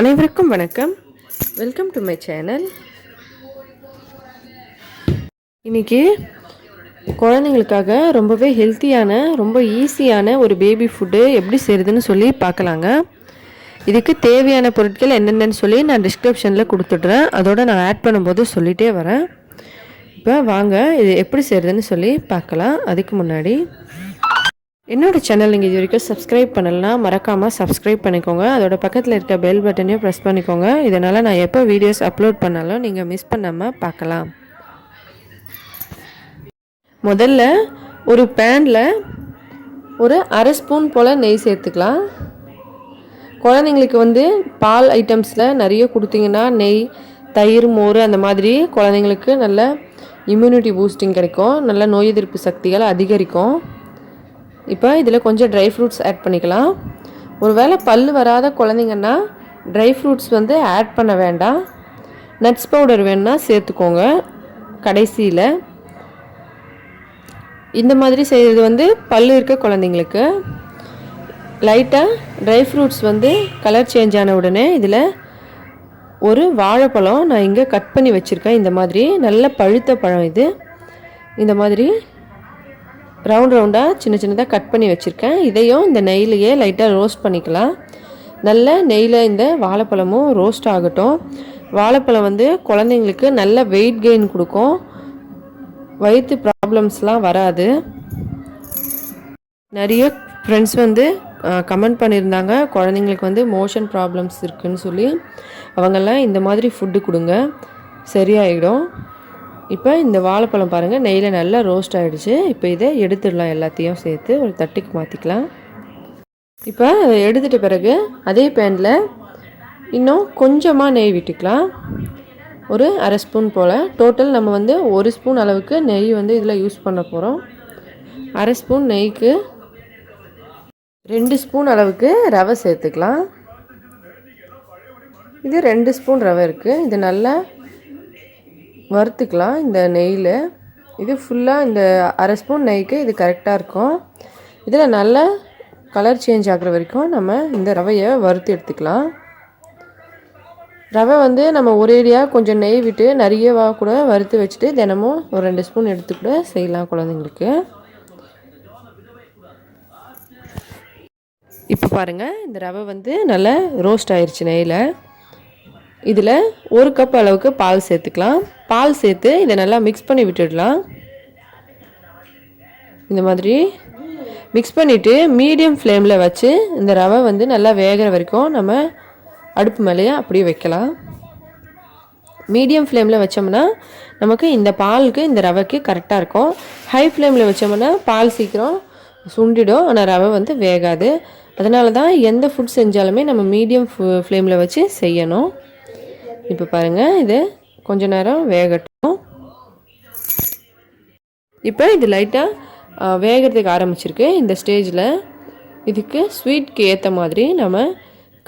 அனைவருக்கும் வணக்கம். Welcome to my channel இன்னைக்கு குழந்தைங்களுக்காக ரொம்பவே ஹெல்த்தியான ரொம்ப ஈஸியான ஒரு பேபி ஃபுட்டு எப்படி செய்கிறதுன்னு சொல்லி பார்க்கலாங்க. இதுக்கு தேவையான பொருட்கள் என்னென்னு சொல்லி நான் டிஸ்கிரிப்ஷனில் கொடுத்துட்றேன். அதோட நான் ஆட் பண்ணும்போது சொல்லிகிட்டே வரேன். இப்போ வாங்க இது எப்படி செய்கிறதுன்னு சொல்லி பார்க்கலாம். அதுக்கு முன்னாடி என்னோட சேனல் நீங்கள் இது வரைக்கும் சப்ஸ்கிரைப் பண்ணலனா மறக்காமல் சப்ஸ்கிரைப் பண்ணிக்கோங்க. அதோட பக்கத்தில் இருக்க பெல் பட்டனையும் ப்ரெஸ் பண்ணிக்கோங்க. இதனால் நான் எப்போ வீடியோஸ் அப்லோட் பண்ணாலும் நீங்கள் மிஸ் பண்ணாமல் பார்க்கலாம். முதல்ல ஒரு பேனில் ஒரு அரை ஸ்பூன் போல் நெய் சேர்த்துக்கலாம். குழந்தைங்களுக்கு வந்து பால் ஐட்டம்ஸில் நிறைய கொடுத்தீங்கன்னா நெய் தயிர் மோர் அந்த மாதிரி குழந்தைங்களுக்கு நல்ல இம்யூனிட்டி பூஸ்டிங் கிடைக்கும். நல்ல நோய் எதிர்ப்பு சக்திகள் அதிகரிக்கும். இப்போ இதில் கொஞ்சம் ட்ரை ஃப்ரூட்ஸ் ஆட் பண்ணிக்கலாம். ஒருவேளை பல் வராத குழந்தைங்கன்னா ட்ரை ஃப்ரூட்ஸ் வந்து ஆட் பண்ண வேண்டாம். நட்ஸ் பவுடர் வேணுன்னா சேர்த்துக்கோங்க கடைசியில். இந்த மாதிரி செய்கிறது வந்து பல் இருக்க குழந்தைங்களுக்கு. லைட்டாக ட்ரை ஃப்ரூட்ஸ் வந்து கலர் சேஞ்ச் ஆன உடனே இதில் ஒரு வாழைப்பழம் நான் இங்கே கட் பண்ணி வச்சுருக்கேன். இந்த மாதிரி நல்ல பழுத்த பழம் இது. இந்த மாதிரி ரவுண்ட் ரவுண்டாக சின்ன சின்னதாக கட் பண்ணி வச்சுருக்கேன். இதையும் இந்த நெய்லையே லைட்டாக ரோஸ்ட் பண்ணிக்கலாம். நல்ல நெய்யில் இந்த வாழைப்பழமும் ரோஸ்ட் ஆகட்டும். வாழைப்பழம் வந்து குழந்தைங்களுக்கு நல்ல வெயிட் கெயின் கொடுக்கும். வயிற்று ப்ராப்ளம்ஸ்லாம் வராது. நிறைய ஃப்ரெண்ட்ஸ் வந்து கமெண்ட் பண்ணியிருந்தாங்க. குழந்தைங்களுக்கு வந்து மோஷன் ப்ராப்ளம்ஸ் இருக்குதுன்னு சொல்லி. அவங்கெல்லாம் இந்த மாதிரி ஃபுட்டு கொடுங்க. சரியாயிடும். இப்போ இந்த வாழைப்பழம் பாருங்கள் நெய்யில் நல்லா ரோஸ்ட் ஆகிடுச்சு இப்போ இதை எடுத்துடலாம் எல்லாத்தையும் சேர்த்து ஒரு தட்டுக்கு மாற்றிக்கலாம் இப்போ அதை எடுத்துட்ட பிறகு அதே பேனில் இன்னும் கொஞ்சமாக நெய் விட்டுக்கலாம். ஒரு அரை ஸ்பூன் போல். டோட்டல் நம்ம வந்து ஒரு ஸ்பூன் அளவுக்கு நெய் வந்து இதில் யூஸ் பண்ண போகிறோம் அரை ஸ்பூன் நெய்க்கு ரெண்டு ஸ்பூன் அளவுக்கு ரவை சேர்த்துக்கலாம். இது ரெண்டு ஸ்பூன் ரவை இருக்குது இது நல்லா வறுத்துக்கலாம் இந்த நெய்யில். இது ஃபுல்லாக இந்த அரை ஸ்பூன் நெய்க்கு இது கரெக்டாக இருக்கும். இதில் நல்ல கலர் சேஞ்ச் ஆகிற வரைக்கும் நம்ம இந்த ரவையை வறுத்து எடுத்துக்கலாம். ரவை வந்து நம்ம ஒரேடியாக கொஞ்சம் நெய் விட்டு நிறையவா கூட வறுத்து வச்சுட்டு தினமும் ஒரு ரெண்டு ஸ்பூன் எடுத்து கூட செய்யலாம் குழந்தைங்களுக்கு. இப்போ பாருங்கள் இந்த ரவை வந்து நல்லா ரோஸ்ட் ஆயிடுச்சு நெய்யில். இதில் ஒரு கப் அளவுக்கு பால் சேர்த்துக்கலாம். பால் சேர்த்து இதை நல்லா மிக்ஸ் பண்ணி விட்டுடலாம். இந்த மாதிரி மிக்ஸ் பண்ணிவிட்டு மீடியம் ஃப்ளேமில் வச்சு இந்த ரவை வந்து நல்லா வேகிற வரைக்கும் நம்ம அடுப்பு மேலேயே அப்படியே வைக்கலாம். மீடியம் ஃப்ளேமில் வச்சோம்னா நமக்கு இந்த பாலுக்கு இந்த ரவைக்கு கரெக்டாக இருக்கும். ஹை ஃப்ளேமில் வச்சோம்னா பால் சீக்கிரம் சுண்டிடும். ஆனால் ரவை வந்து வேகாது. அதனால தான் எந்த ஃபுட் செஞ்சாலுமே நம்ம மீடியம் ஃப்ளேமில் வச்சு செய்யணும். இப்போ பாருங்கள் இது கொஞ்ச நேரம் வேகட்டும். இப்போ இது லைட்டாக வேகிறதுக்கு ஆரம்பிச்சிருக்கு. இந்த ஸ்டேஜில் இதுக்கு ஸ்வீட்க்கு ஏற்ற மாதிரி நம்ம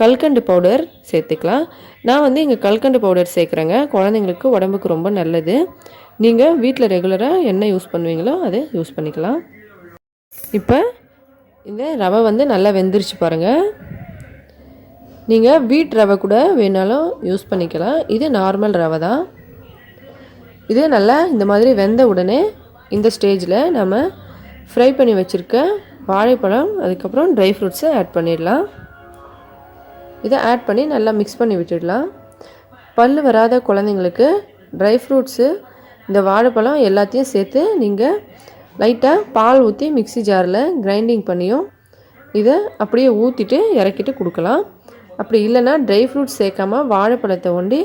கல்கண்டு பவுடர் சேர்த்துக்கலாம். நான் வந்து இங்கே கல்கண்டு பவுடர் சேர்க்குறேங்க. குழந்தைங்களுக்கு உடம்புக்கு ரொம்ப நல்லது. நீங்கள் வீட்டில் ரெகுலராக என்ன யூஸ் பண்ணுவீங்களோ அதை யூஸ் பண்ணிக்கலாம். இப்போ இந்த ரவை வந்து நல்லா வெந்துருச்சு பாருங்கள் நீங்கள் வீட் ரவை கூட வேணாலும் யூஸ் பண்ணிக்கலாம். இது நார்மல் ரவை தான். இது நல்லா இந்த மாதிரி வெந்த உடனே இந்த ஸ்டேஜில் நம்ம ஃப்ரை பண்ணி வச்சுருக்க வாழைப்பழம் அதுக்கப்புறம் ட்ரை ஃப்ரூட்ஸை ஆட் பண்ணிடலாம். இதை ஆட் பண்ணி நல்லா மிக்ஸ் பண்ணி விட்டுடலாம். பல் வராத குழந்தைங்களுக்கு ட்ரை ஃப்ரூட்ஸு இந்த வாழைப்பழம் எல்லாத்தையும் சேர்த்து நீங்கள் லைட்டாக பால் ஊற்றி மிக்சி ஜாரில் கிரைண்டிங் பண்ணியும் இதை அப்படியே ஊற்றிட்டு இறக்கிட்டு கொடுக்கலாம். அப்படி இல்லைன்னா ட்ரை ஃப்ரூட்ஸ் சேர்க்காம வாழைப்பழத்தை ஒண்டி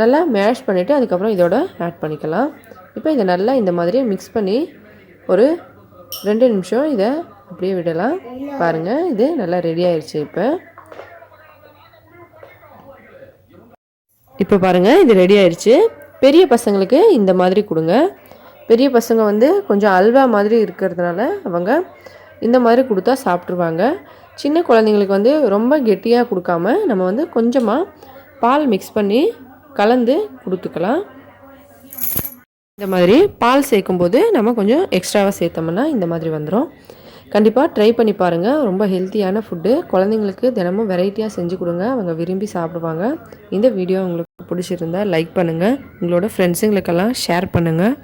நல்லா மேஷ் பண்ணிவிட்டு அதுக்கப்புறம் இதோட ஆட் பண்ணிக்கலாம். இப்போ இதை நல்லா இந்த மாதிரி மிக்ஸ் பண்ணி ஒரு ரெண்டு நிமிஷம் இதை அப்படியே விடலாம். பாருங்கள் இது நல்லா ரெடி ஆயிடுச்சு இப்போ. இப்போ பாருங்கள் இது ரெடி ஆயிடுச்சு பெரிய பசங்களுக்கு இந்த மாதிரி கொடுங்க. பெரிய பசங்க வந்து கொஞ்சம் அல்வா மாதிரி இருக்கிறதுனால அவங்க இந்த மாதிரி கொடுத்தா சாப்பிட்ருவாங்க சின்ன குழந்தைங்களுக்கு வந்து ரொம்ப கெட்டியாக கொடுக்காம நம்ம வந்து கொஞ்சமாக பால் மிக்ஸ் பண்ணி கலந்து கொடுத்துக்கலாம். இந்த மாதிரி பால் சேர்க்கும்போது நம்ம கொஞ்சம் எக்ஸ்ட்ராவாக சேர்த்தோம்னா இந்த மாதிரி வந்துடும் கண்டிப்பாக ட்ரை பண்ணி பாருங்கள் ரொம்ப ஹெல்த்தியான ஃபுட்டு குழந்தைங்களுக்கு தினமும் வெரைட்டியாக செஞ்சு கொடுங்க. அவங்க விரும்பி சாப்பிடுவாங்க. இந்த வீடியோ உங்களுக்கு பிடிச்சிருந்தா லைக் பண்ணுங்கள் உங்களோட ஃப்ரெண்ட்ஸுங்களுக்கெல்லாம் ஷேர் பண்ணுங்கள்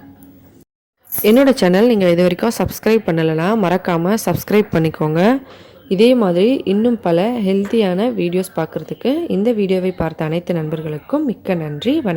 என்னோடய சேனல் நீங்கள் இது வரைக்கும் சப்ஸ்கிரைப் பண்ணலைன்னா மறக்காமல் சப்ஸ்கிரைப் பண்ணிக்கோங்க. இதே மாதிரி இன்னும் பல ஹெல்த்தியான வீடியோஸ் பார்க்குறதுக்கு இந்த வீடியோவை பார்த்த அனைத்து நண்பர்களுக்கும் மிக்க நன்றி.